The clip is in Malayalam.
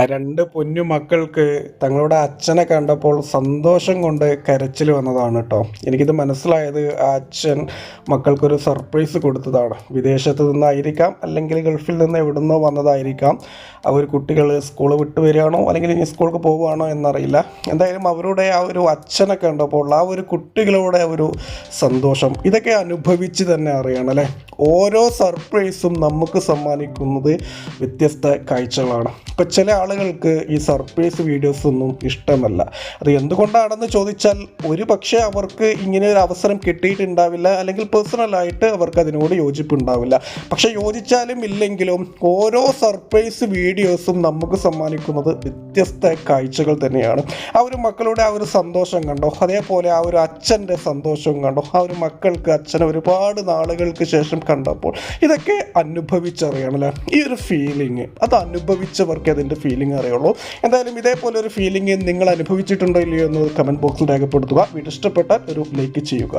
ആ രണ്ട് പൊന്നു മക്കൾക്ക് തങ്ങളുടെ അച്ഛനെ കണ്ടപ്പോൾ സന്തോഷം കൊണ്ട് കരച്ചിൽ വന്നതാണ് കേട്ടോ എനിക്കിത് മനസ്സിലായത് ആ അച്ഛൻ മക്കൾക്കൊരു സർപ്രൈസ് കൊടുത്തതാണ്. വിദേശത്ത് നിന്നായിരിക്കാം അല്ലെങ്കിൽ ഗൾഫിൽ നിന്ന് എവിടുന്നോ വന്നതായിരിക്കാം. അവർ കുട്ടികൾ സ്കൂൾ വിട്ട് വരികയാണോ അല്ലെങ്കിൽ ഇനി സ്കൂൾക്ക് പോവുകയാണോ എന്നറിയില്ല. എന്തായാലും അവരുടെ ആ ഒരു അച്ഛനെ കണ്ടപ്പോൾ ആ ഒരു കുട്ടികളുടെ ഒരു സന്തോഷം. ഇതൊക്കെ അനുഭവിച്ച് തന്നെ അറിയണം അല്ലേ? ഓരോ സർപ്രൈസും നമുക്ക് സമ്മാനിക്കുന്നത് വ്യത്യസ്ത കാഴ്ചകളാണ്. ഇപ്പം ചില ആളുകൾക്ക് ഈ സർപ്രൈസ് വീഡിയോസ് ഒന്നും ഇഷ്ടമല്ല. അത് എന്തുകൊണ്ടാണെന്ന് ചോദിച്ചാൽ ഒരു പക്ഷേ അവർക്ക് ഇങ്ങനെ ഒരു അവസരം കിട്ടിയിട്ടുണ്ടാവില്ല അല്ലെങ്കിൽ പേഴ്സണലായിട്ട് അവർക്ക് അതിനോട് യോജിപ്പുണ്ടാവില്ല. പക്ഷെ യോജിച്ചാലും ഇല്ലെങ്കിലും ഓരോ സർപ്രൈസ് വീഡിയോസും നമുക്ക് സമ്മാനിക്കുന്നത് വ്യത്യസ്ത കാഴ്ചകൾ തന്നെയാണ്. ആ ഒരു മക്കളുടെ ആ ഒരു സന്തോഷം കണ്ടോ? അതേപോലെ ആ ഒരു അച്ഛന്റെ സന്തോഷം കണ്ടോ? ആ ഒരു മക്കൾക്ക് അച്ഛനെ ഒരുപാട് നാളുകൾക്ക് ശേഷം കണ്ടപ്പോൾ ഇതൊക്കെ അനുഭവിച്ചറിയണമല്ലേ ഈ ഒരു ഫീലിംഗ് അത് അനുഭവിച്ചവർക്ക് അതിന്റെ ഫീലിംഗ് അറിയുള്ളൂ. എന്തായാലും ഇതേപോലെ ഒരു ഫീലിംഗ് നിങ്ങൾ അനുഭവിച്ചിട്ടുണ്ടോ ഇല്ലയോ എന്ന് കമന്റ് ബോക്സിൽ രേഖപ്പെടുത്തുക. വീട് ഇഷ്ടപ്പെട്ടാൽ ഒരു ലൈക്ക് ചെയ്യുക.